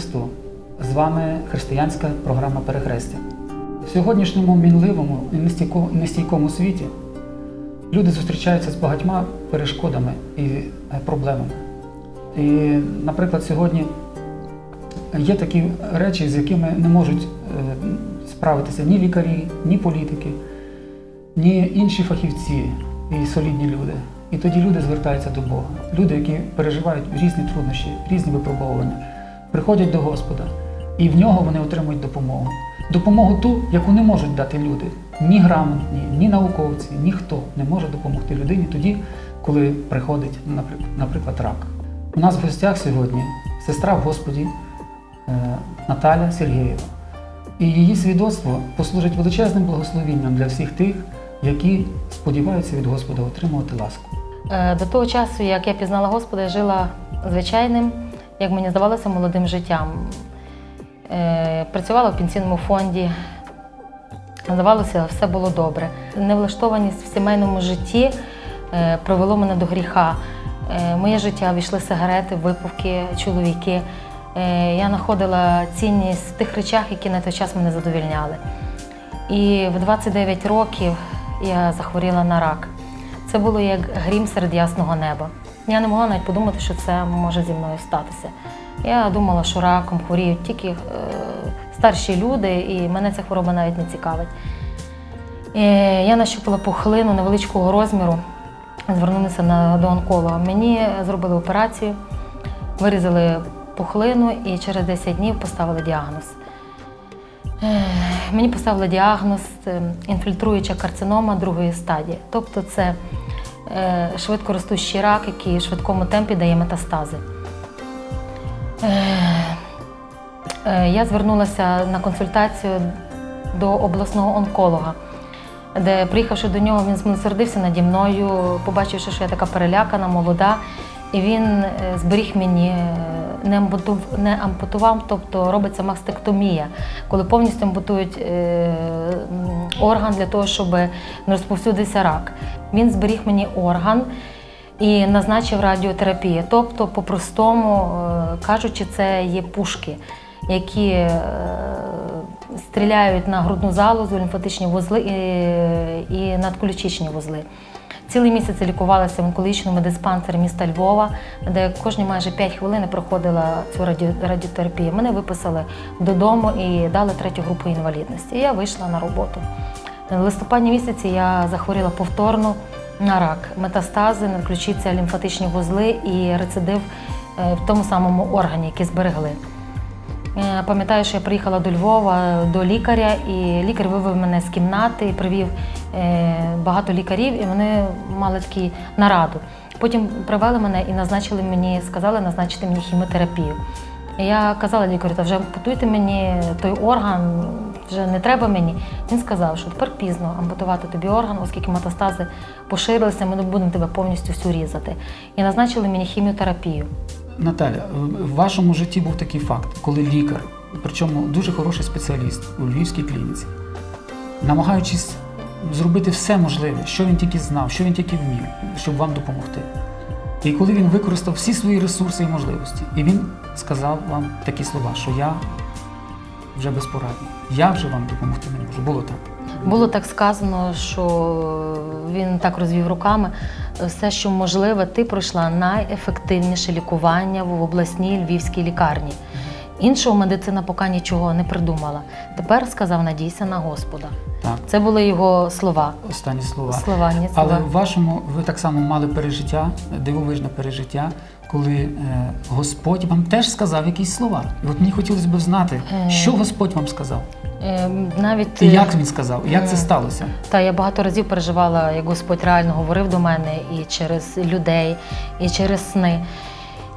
Христу! З вами християнська програма Перехрестя. В сьогоднішньому мінливому і нестійкому світі люди зустрічаються з багатьма перешкодами і е, проблемами. І, наприклад, сьогодні є такі речі, з якими не можуть е, справитися ні лікарі, ні політики, ні інші фахівці і солідні люди. І тоді люди звертаються до Бога. Люди, які переживають різні труднощі, різні випробовування, приходять до Господа, і в нього вони отримують допомогу. Допомогу ту, яку не можуть дати люди. Ні грамотні, ні науковці, ніхто не може допомогти людині тоді, коли приходить, наприклад, рак. У нас в гостях сьогодні сестра в Господі е, Наталя Сергієва. І її свідоцтво послужить величезним благословінням для всіх тих, які сподіваються від Господа отримувати ласку. Е, До того часу, як я пізнала Господа, я жила звичайним, як мені здавалося, молодим життям. Е, Працювала в пенсійному фонді. Здавалося, все було добре. Невлаштованість в сімейному житті е, привело мене до гріха. Е, моє життя війшли сигарети, випивки, чоловіки. Я знаходила цінність в тих речах, які на той час мене задовільняли. І в 29 років я захворіла на рак. Це було як грім серед ясного неба. Я не могла навіть подумати, що це може зі мною статися. Я думала, що раком хворіють тільки е, старші люди, і мене ця хвороба навіть не цікавить. Е, я нащупала пухлину невеличкого розміру, звернулася на, до онколога. Мені зробили операцію, вирізали пухлину і через 10 днів поставили діагноз. Е, Мені поставили діагноз е, інфільтруюча карцинома другої стадії. Тобто це е, швидкоростущий рак, який в швидкому темпі дає метастази. Е, е, Я звернулася на консультацію до обласного онколога, де, приїхавши до нього, він змилосердився наді мною, побачивши, що я така перелякана, молода. І він зберіг мені, не ампуту- не ампутував, тобто робиться мастектомія, коли повністю ампутують орган для того, щоб не розповсюдився рак. Він зберіг мені орган і назначив радіотерапію. Тобто, по-простому е, кажучи, це є пушки, які е, стріляють на грудну залозу, лімфатичні вузли і, і надключичні вузли. Цілий місяць лікувалася в онкологічному диспансері міста Львова, де кожні майже 5 хвилин проходила цю раді- радіотерапію. Мене виписали додому і дали третю групу інвалідності. І я вийшла на роботу. В листопаді місяці я захворіла повторно на рак, метастази, надключиться лімфатичні вузли і рецидив е, в тому самому органі, який зберегли. Е, Пам'ятаю, що я приїхала до Львова до лікаря, і лікар вивів мене з кімнати привів е, багато лікарів, і вони мали таку нараду. Потім привели мене і назначили мені, сказали назначити мені хіміотерапію. Я казала лікарю, та вже ампутуйте мені той орган, вже не треба мені. Він сказав, що тепер пізно ампутувати тобі орган, оскільки метастази поширилися, ми не будемо тебе повністю всю різати. І назначили мені хіміотерапію. Наталя, в вашому житті був такий факт, коли лікар, причому дуже хороший спеціаліст у львівській клініці, намагаючись зробити все можливе, що він тільки знав, що він тільки вмів, щоб вам допомогти. І коли він використав всі свої ресурси і можливості, і він сказав вам такі слова, що я вже безпорадний, я вже вам допомогти не можу. Було так. Було так сказано, що він так розвів руками. Все, що можливе, ти пройшла найефективніше лікування в обласній львівській лікарні. Іншого медицина поки нічого не придумала. Тепер сказав надійся на Господа. Так, Це були його слова. останні слова. Слова, ні Але в вашому ви так само мали пережиття, дивовижне пережиття, коли е, Господь вам теж сказав якісь слова. І от мені хотілося б знати, Е. що Господь вам сказав, Е, Навіть і е, як він сказав, як це сталося. Та я багато разів переживала, як Господь реально говорив до мене і через людей, і через сни.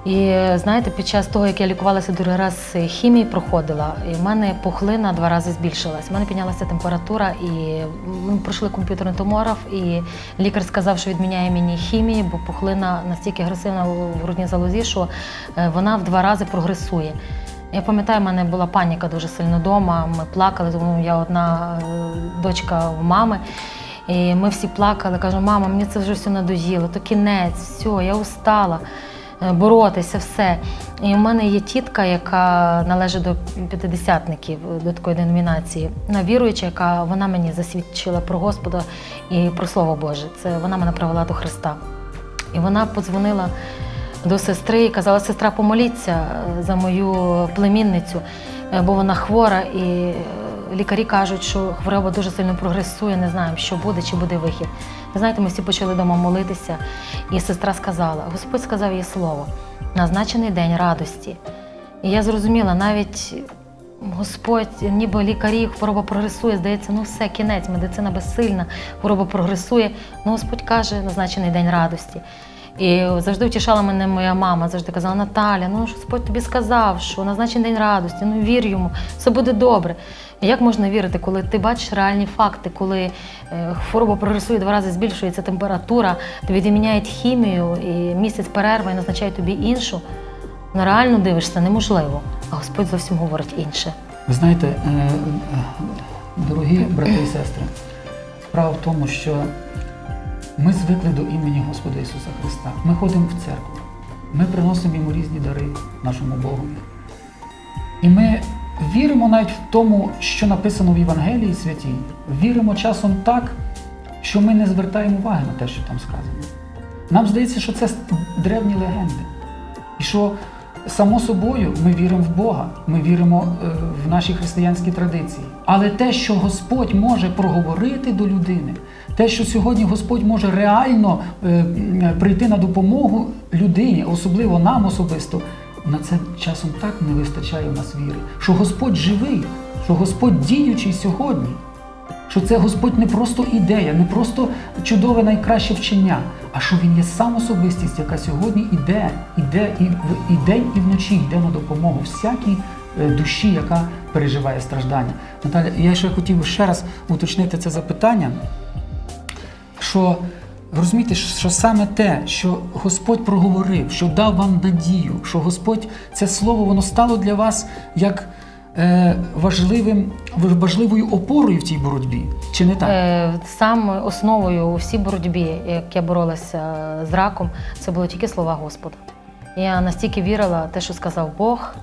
І знаєте, під час того, як я лікувалася другий раз хімії проходила, і в мене пухлина два рази збільшилась. У мене піднялася температура, і ми пройшли комп'ютерний томограф, і лікар сказав, що відміняє мені хімії, бо пухлина настільки агресивна в грудній залозі, що е, вона в два рази прогресує. Я пам'ятаю, в мене була паніка дуже сильно вдома. Ми плакали, тому я одна е, дочка в мами. І ми всі плакали. Кажу, мама, мені це вже все надоїло, то кінець, все, я устала. Е, боротися, все. І в мене є тітка, яка належить до п'ятидесятників, до такої деномінації. Вона віруюча, яка вона мені засвідчила про Господа і про Слово Боже. Це вона мене привела до Христа. І вона подзвонила до сестри і казала: сестра, помоліться е, за мою племінницю, е, бо вона хвора, і лікарі кажуть, що хвороба дуже сильно прогресує, не знаємо, що буде, чи буде вихід. Ви знаєте, ми всі почали вдома молитися, і сестра сказала: Господь сказав їй слово, назначений день радості. І я зрозуміла, навіть Господь, ніби лікарі, хвороба прогресує, здається, ну все, кінець, медицина безсильна, хвороба прогресує. Ну Господь каже, назначений день радості. І завжди втішала мене моя мама, завжди казала, Наталя, ну ж Господь тобі сказав, що назначений день радості, ну вір йому, все буде добре. Як можна вірити, коли ти бачиш реальні факти, коли е, хвороба прогресує два рази збільшується температура, тобі відміняють хімію і місяць перерви і назначають тобі іншу. Ну реально дивишся, неможливо. А Господь зовсім говорить інше. Ви знаєте, е, е, дорогі брати і сестри, справа в тому, що ми звикли до імені Господа Ісуса Христа. Ми ходимо в церкву, ми приносимо йому різні дари нашому Богові. І ми віримо навіть в тому, що написано в Євангелії святій. Віримо часом так, що ми не звертаємо уваги на те, що там сказано. Нам здається, що це древні легенди. І що само собою ми віримо в Бога, ми віримо е, в наші християнські традиції. Але те, що Господь може проговорити до людини, те, що сьогодні Господь може реально е, прийти на допомогу людині, особливо нам особисто, на це часом так не вистачає в нас віри, що Господь живий, що Господь діючий сьогодні. Що це Господь не просто ідея, не просто чудове найкраще вчення, а що він є сам особистість, яка сьогодні іде, іде і в- і день, і вночі йде на допомогу всякій е, душі, яка переживає страждання. Наталя, я ще хотів ще раз уточнити це запитання, що розумієте, що саме те, що Господь проговорив, що дав вам надію, що Господь це слово воно стало для вас як важливим, важливою опорою в цій боротьбі, чи не так? Е, Сам основою у всій боротьбі, як я боролася з раком, це було тільки слова Господа. Я настільки вірила те, що сказав Бог,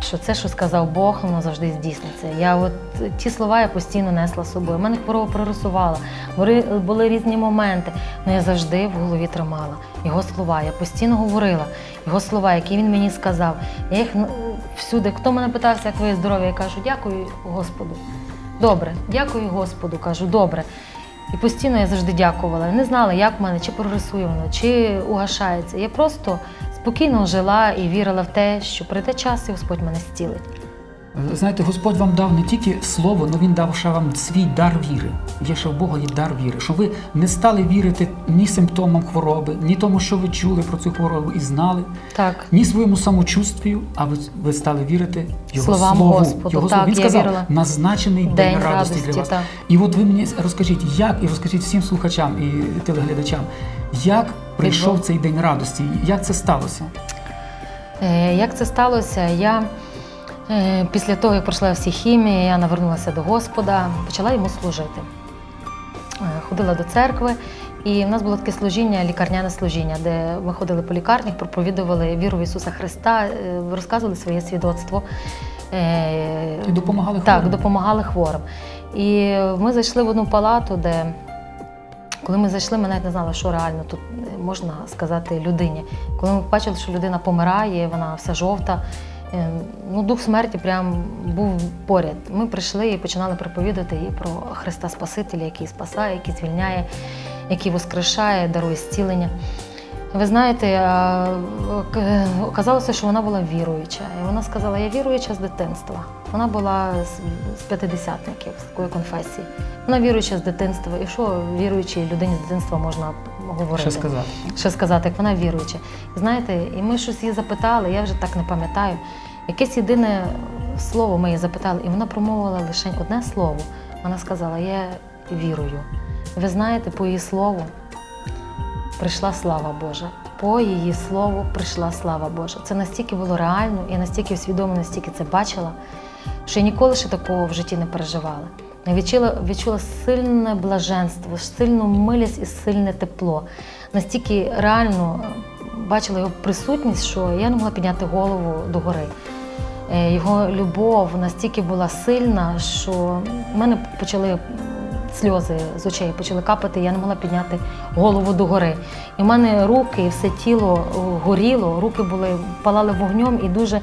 що це, що сказав Бог, воно завжди здійсниться. Я от ті слова я постійно несла з собою. У мене хвороба прорисувала, були, були різні моменти, але я завжди в голові тримала його слова. Я постійно говорила його слова, які він мені сказав. Я їх ну, всюди, хто мене питався, як твоє здоров'я, я кажу, дякую Господу. Добре, дякую Господу, кажу, добре. І постійно я завжди дякувала. Не знала, як в мене, чи прогресує воно, чи угашається. Я просто спокійно жила і вірила в те, що прийде час, і Господь мене зцілить. Знаєте, Господь вам дав не тільки слово, але Він дав ще вам свій дар віри. Є ще в Бога є дар віри, що ви не стали вірити ні симптомам хвороби, ні тому, що ви чули про цю хворобу і знали, Так. ні своєму самочувствію, а ви, ви стали вірити Його Словам слову. Господу. Його Так, слову. Він я сказав, вірила. назначений день, День радості, радості, для вас. так. І от ви мені розкажіть, як, і розкажіть всім слухачам і телеглядачам, як прийшов цей день радості, як це сталося? Е, Як це сталося? Я е, після того, як пройшла всі хімії, я навернулася до Господа, почала йому служити. Е, Ходила до церкви, і в нас було таке служіння, лікарняне служіння, де ми ходили по лікарнях, проповідували віру в Ісуса Христа, е, розказували своє свідоцтво. Е, І допомагали Так, хворим. допомагали хворим. І ми зайшли в одну палату, де коли ми зайшли, ми навіть не знали, що реально тут е, можна сказати людині. Коли ми побачили, що людина помирає, вона вся жовта. Е, Ну, дух смерті прям був поряд. Ми прийшли і починали проповідати і про Христа Спасителя, який спасає, який звільняє, який воскрешає, дарує зцілення. Ви знаєте, оказалося, що вона була віруюча. І вона сказала, я віруюча з дитинства. Вона була з, п'ятидесятників, з такої конфесії. Вона віруюча з дитинства. І що віруючій людині з дитинства можна говорити? Що сказати? Що сказати, як вона віруюча. І знаєте, і ми щось її запитали, я вже так не пам'ятаю. Якесь єдине слово ми її запитали, і вона промовила лише одне слово. Вона сказала: Я вірую. Ви знаєте, по її слову прийшла слава Божа. По її слову прийшла слава Божа. Це настільки було реально, я настільки усвідомлено, настільки це бачила, що я ніколи ще такого в житті не переживала. Я відчула, відчула сильне блаженство, сильну милість і сильне тепло. Настільки реально бачила його присутність, що я не могла підняти голову догори. Е, Його любов настільки була сильна, що в мене почали сльози з очей почали капати, я не могла підняти голову догори. І в мене руки, і все тіло горіло, руки були палали вогнем і дуже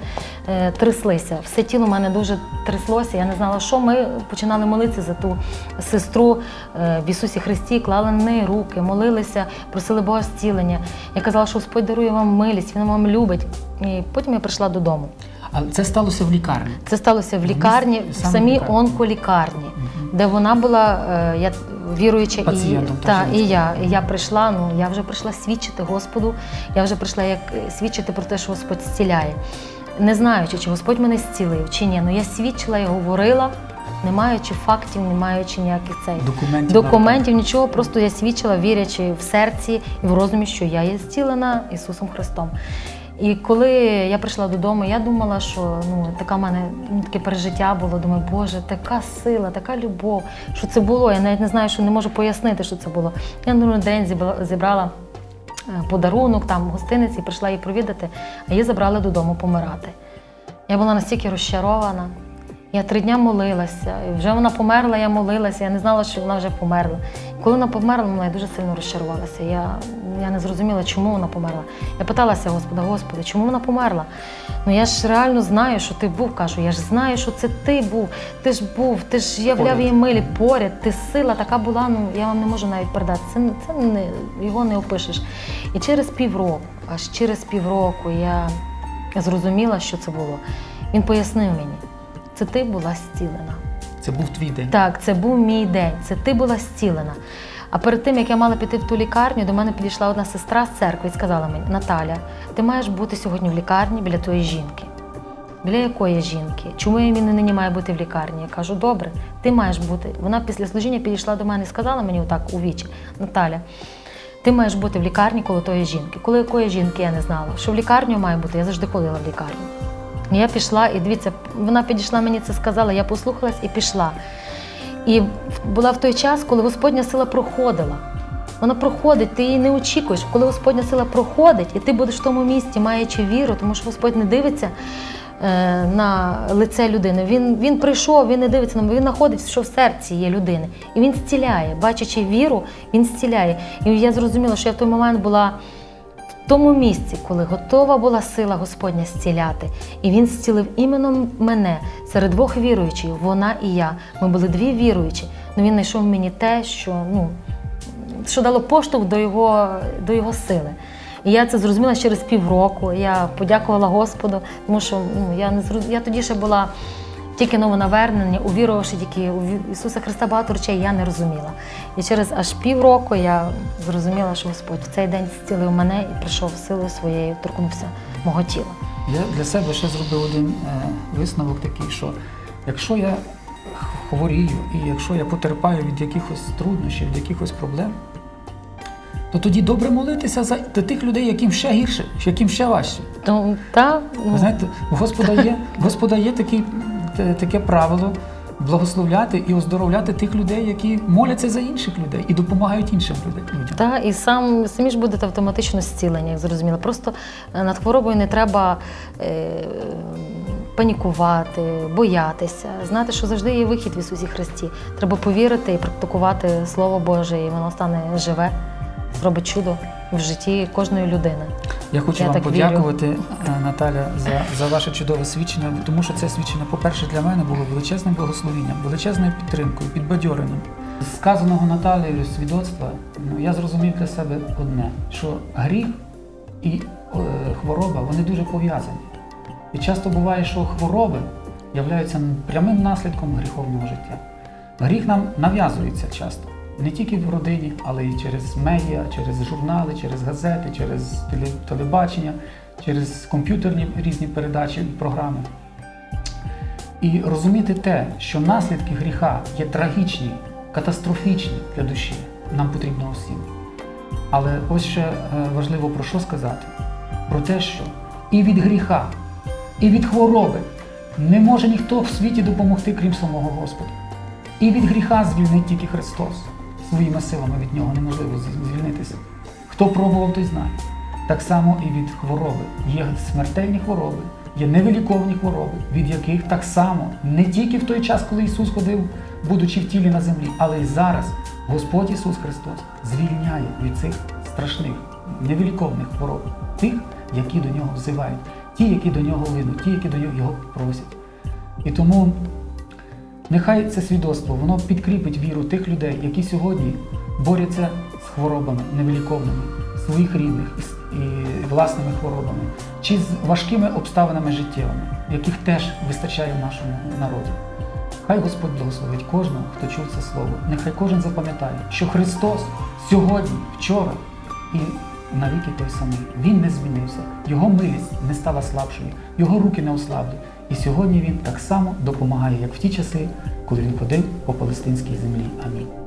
е, тряслися. Все тіло в мене дуже тряслося. Я не знала, що ми починали молитися за ту сестру е, в Ісусі Христі, клали на неї руки, молилися, просили Бога зцілення. Я казала, що Господь дарує вам милість, Він вам любить. І потім я прийшла додому. А це сталося в лікарні. Це сталося в лікарні, в самій лікарні. онколікарні, де вона була е, я, віруюча і, та, і я. І я прийшла, ну я вже прийшла свідчити Господу, я вже прийшла як е, свідчити про те, що Господь зціляє. Не знаючи, чи Господь мене зцілив, чи ні. Ну я свідчила і говорила, не маючи фактів, не маючи ніяких цей. Документів. Документів нічого, просто я свідчила, вірячи в серці і в розумі, що я є зцілена Ісусом Христом. І коли я прийшла додому, я думала, що ну така в мене ну, таке пережиття було. Думаю, Боже, така сила, така любов, що це було. Я навіть не знаю, що не можу пояснити, що це було. Я на день зібрала, зібрала е, подарунок, там гостиниці, прийшла її провідати, а її забрали додому помирати. Я була настільки розчарована. Я три дня молилася, і вже вона померла, я молилася, я не знала, що вона вже померла. І коли вона померла, вона дуже сильно розчарувалася. Я, я не зрозуміла, чому вона померла. Я питалася Господа, Господи, чому вона померла? Ну я ж реально знаю, що ти був. Кажу, я ж знаю, що це ти був. Ти ж був, ти ж являв її милі поряд, ти сила така була, ну я вам не можу навіть передати. Це, це не, його не опишеш. І через півроку, аж через півроку я зрозуміла, що це було. Він пояснив мені, це ти була зцілена. Це був твій день. Так, це був мій день, це ти була зцілена. А перед тим, як я мала піти в ту лікарню, до мене підійшла одна сестра з церкви і сказала мені: Наталя, ти маєш бути сьогодні в лікарні біля тої жінки. Біля якої жінки? Чому я він нині має бути в лікарні? Я кажу, добре, ти маєш бути. Вона після служіння підійшла до мене і сказала мені отак у вічі, Наталя, ти маєш бути в лікарні коло тої жінки. Коли якої жінки я не знала. Що в лікарню має бути, я завжди ходила в лікарню. І Я пішла, і дивіться, вона підійшла мені це сказала, я послухалась і пішла. І була в той час, коли Господня сила проходила. Вона проходить, ти її не очікуєш. Коли Господня сила проходить, і ти будеш в тому місці, маючи віру, тому що Господь не дивиться е, на лице людини. Він, він прийшов, він не дивиться на він знаходить, що в серці є людини. І він зціляє. Бачачи віру, він зціляє. І я зрозуміла, що я в той момент була тому місці, коли готова була сила Господня зціляти, і він зцілив іменно мене серед двох віруючих, вона і я. Ми були дві віруючі. але він знайшов мені те, що ну що дало поштовх до його, до його сили. І я це зрозуміла через півроку. Я подякувала Господу, тому що ну, я не зроз... я тоді ще була тільки новонавернення, увірувавши тільки у Ісуса Христа багато речей, я не розуміла. І через аж півроку я зрозуміла, що Господь в цей день зцілив мене і прийшов силою своєю, торкнувся мого тіла. Я для себе ще зробив один е, висновок такий, що якщо я хворію і якщо я потерпаю від якихось труднощів, від якихось проблем, то тоді добре молитися за до тих людей, яким ще гірше, яким ще важче. То, та, Ви ну, знаєте, у Господа є, Господа є такий, таке правило благословляти і оздоровляти тих людей, які моляться за інших людей і допомагають іншим людям. Та і сам самі ж будете автоматично зцілені, як зрозуміло. Просто е, над хворобою не треба е, панікувати, боятися, знати, що завжди є вихід в Ісусі Христі. Треба повірити і практикувати Слово Боже, і воно стане живе, зробить чудо в житті кожної людини. Я хочу Я вам так подякувати, е, Наталя, за, за ваше чудове свідчення, тому що це свідчення, по-перше, для мене було величезним благословенням, величезною підтримкою, підбадьоренням. З сказаного Наталією свідоцтва ну, я зрозумів для себе одне, що гріх і е, хвороба вони дуже пов'язані. І часто буває, що хвороби являються прямим наслідком гріховного життя. Гріх нам нав'язується часто. Не тільки в родині, але й через медіа, через журнали, через газети, через телебачення, через комп'ютерні різні передачі і програми. І розуміти те, що наслідки гріха є трагічні, катастрофічні для душі, нам потрібно усім. Але ось ще е, важливо про що сказати: про те, що і від гріха, і від хвороби не може ніхто в світі допомогти, крім самого Господа. І від гріха звільнить тільки Христос. Своїми силами від нього неможливо звільнитися. Хто пробував, той знає. Так само і від хвороби. Є смертельні хвороби, є невиліковні хвороби, від яких так само не тільки в той час, коли Ісус ходив, будучи в тілі на землі, але й зараз Господь Ісус Христос звільняє від цих страшних невиліковних хвороб тих, які до нього взивають, ті, які до нього линуть, ті, які до нього просять. І тому Нехай це свідоцтво воно підкріпить віру тих людей, які сьогодні борються з хворобами невиліковними, своїх рідних і власними хворобами, чи з важкими обставинами життєвими, яких теж вистачає в нашому народі. Хай Господь благословить кожного, хто чув це слово. Нехай кожен запам'ятає, що Христос сьогодні, вчора і навіки той самий. Він не змінився, його милість не стала слабшою, його руки не ослабли. І сьогодні він так само допомагає, як в ті часи, коли він ходив по палестинській землі. Амінь.